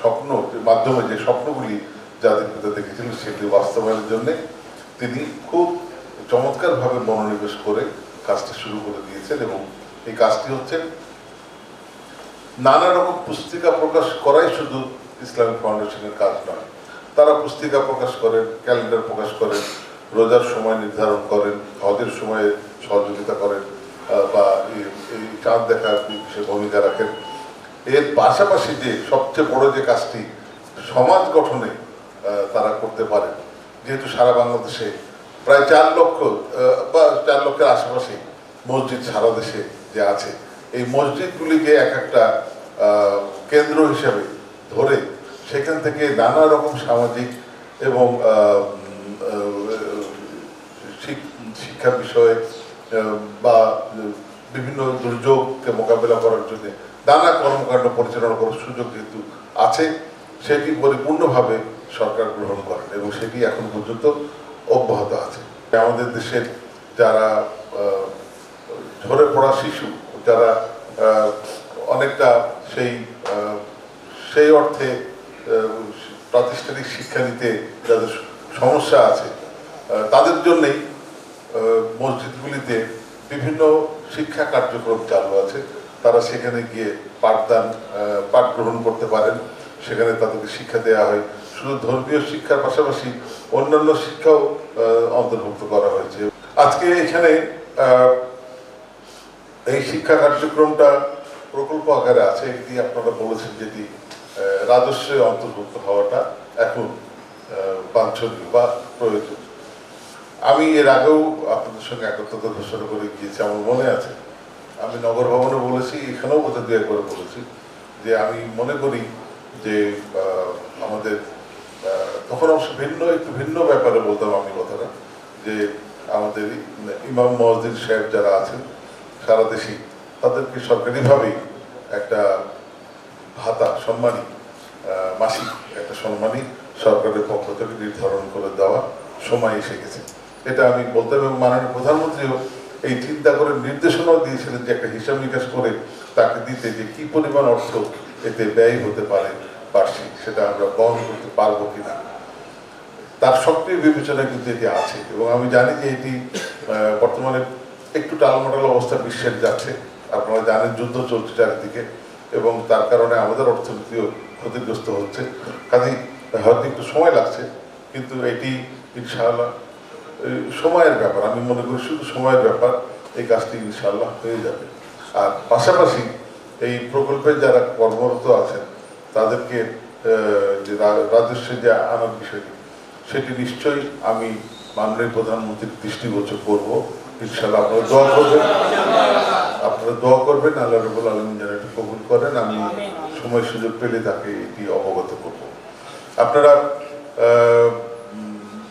স্বপ্ন মাধ্যমে যে স্বপ্নগুলি জাতির পিতা দেখেছিলেন সেগুলি বাস্তবায়নের জন্য তিনি খুব চমৎকারভাবে মনোনিবেশ করে কাজটি শুরু করে দিয়েছেন এবং এই কাজটি হচ্ছে নানা রকম পুস্তিকা প্রকাশ করাই শুধু ইসলামিক ফাউন্ডেশনের কাজ নয়। তারা পুস্তিকা প্রকাশ করেন, ক্যালেন্ডার প্রকাশ করেন, রোজার সময় নির্ধারণ করেন, হজের সময়ে সহযোগিতা করেন বা এই- চাঁদ দেখার বিশেষ ভূমিকা রাখেন। এর পাশাপাশি যে সবচেয়ে বড় যে কাজটি সমাজ গঠনে তারা করতে পারে, যেহেতু সারা বাংলাদেশে প্রায় চার লক্ষ বা চার লক্ষের আশেপাশে মসজিদ সারা দেশে যে আছে, এই মসজিদগুলিকে এক একটা কেন্দ্র হিসেবে ধরে সেখান থেকে নানা রকম সামাজিক এবং শিক্ষা বিষয়ে বা বিভিন্ন দুর্যোগকে মোকাবেলা করার জন্য নানা কর্মকাণ্ড পরিচালনা করার সুযোগ যেহেতু আছে, সেটি পরিপূর্ণভাবে সরকার গ্রহণ করেন এবং সেটি এখন পর্যন্ত অব্যাহত আছে। আমাদের দেশের যারা ঝরে পড়া শিশু, যারা অনেকটা সেই সেই অর্থে প্রাতিষ্ঠানিক শিক্ষা নিতে যাদের সমস্যা আছে তাদের জন্যেই মসজিদগুলিতে বিভিন্ন শিক্ষা কার্যক্রম চালু আছে। তারা সেখানে গিয়ে পাঠদান পাঠ গ্রহণ করতে পারেন। সেখানে তাদেরকে শিক্ষা দেওয়া হয়। শুধু ধর্মীয় শিক্ষার পাশাপাশি অন্যান্য শিক্ষাও অন্তর্ভুক্ত করা হয়েছে। আজকে এখানে এই শিক্ষা কার্যক্রমটা প্রকল্প আকারে আছে। এটি আপনারা বলেছেন যেটি রাজস্বে অন্তর্ভুক্ত হওয়াটা এখন বাঞ্ছনীয় বা প্রয়োজন। আমি এর আগেও আপনাদের সঙ্গে একত্রতা ঘোষণা করে গিয়েছি। আমার মনে আছে আমি নগর ভবনে বলেছি, এখানেও বোধহয় দু একবার বলেছি যে আমি মনে করি যে আমাদের তখন অবশ্য ভিন্ন, একটু ভিন্ন ব্যাপারে বলতাম আমি কথাটা, যে আমাদের ইমাম মসজিদ সাহেব যারা আছেন, সারা দেশে তাদেরকে সরকারিভাবেই একটা ভাতা, সম্মানী মাসিক একটা সম্মানী সরকারের পক্ষ থেকে নির্ধারণ করে দেওয়া সময় এসে গেছে। এটা আমি বলতে এবং মাননীয় প্রধানমন্ত্রীও এই চিন্তা করে নির্দেশনাও দিয়েছিলেন যে একটা হিসাব নিকাশ করে তাকে দিতে যে কি পরিমাণ অর্থ এতে ব্যয় হতে পারে বার্ষিক, সেটা আমরা বহন করতে পারব কিনা। তার সক্রিয় বিবেচনা কিন্তু এটি আছে এবং আমি জানি যে এটি বর্তমানে একটু টালমাটাল অবস্থা বিশ্বের যাচ্ছে। আপনারা জানেন যুদ্ধ চলছে চারিদিকে এবং তার কারণে আমাদের অর্থনীতিও ক্ষতিগ্রস্ত হচ্ছে। কাজেই হয়তো একটু সময় লাগছে, কিন্তু এটি ইনশাআল্লাহ সময়ের ব্যাপার। আমি মনে করি শুধু সময়ের ব্যাপার, এই কাজটি ইনশাল্লাহ হয়ে যাবে। আর পাশাপাশি এই প্রকল্পে যারা কর্মরত আছেন, তাদেরকে যে রাজস্বে যে আনার বিষয়টি, সেটি নিশ্চয়ই আমি মাননীয় প্রধানমন্ত্রীর দৃষ্টিগোচর করব। ইনশাল্লাহ আপনারা দোয়া করবেন। আপনারা দোয়া করবেন, আল্লাহ রবুল আলম যেন এটা কবুল করেন। আমি সময় সুযোগ পেলে তাকে এটি অবগত করব। আপনারা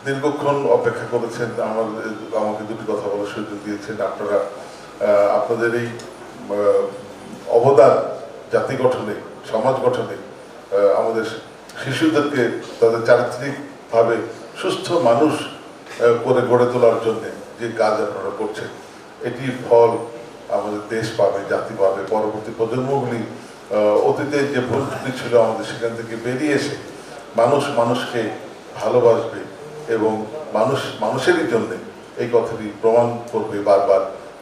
দীর্ঘক্ষণ অপেক্ষা করেছেন, আমার, আমাকে দুটি কথা বলার সুযোগ দিয়েছেন। আপনারা আপনাদের এই অবদান জাতি গঠনে, সমাজ গঠনে আমাদের শিশুদেরকে তাদের চারিত্রিকভাবে সুস্থ মানুষ করে গড়ে তোলার জন্য যে কাজ আপনারা করছেন এটির ফল আমাদের দেশ পাবে, জাতি পাবে। পরবর্তী প্রজন্মগুলি অতীতে যে ভুল ছিল আমাদের সেখান থেকে বেরিয়ে এসে মানুষ মানুষকে ভালোবাসবে এবং মানুষ মানুষেরই জন্য এই কথাটি প্রমাণ করবে বারবার।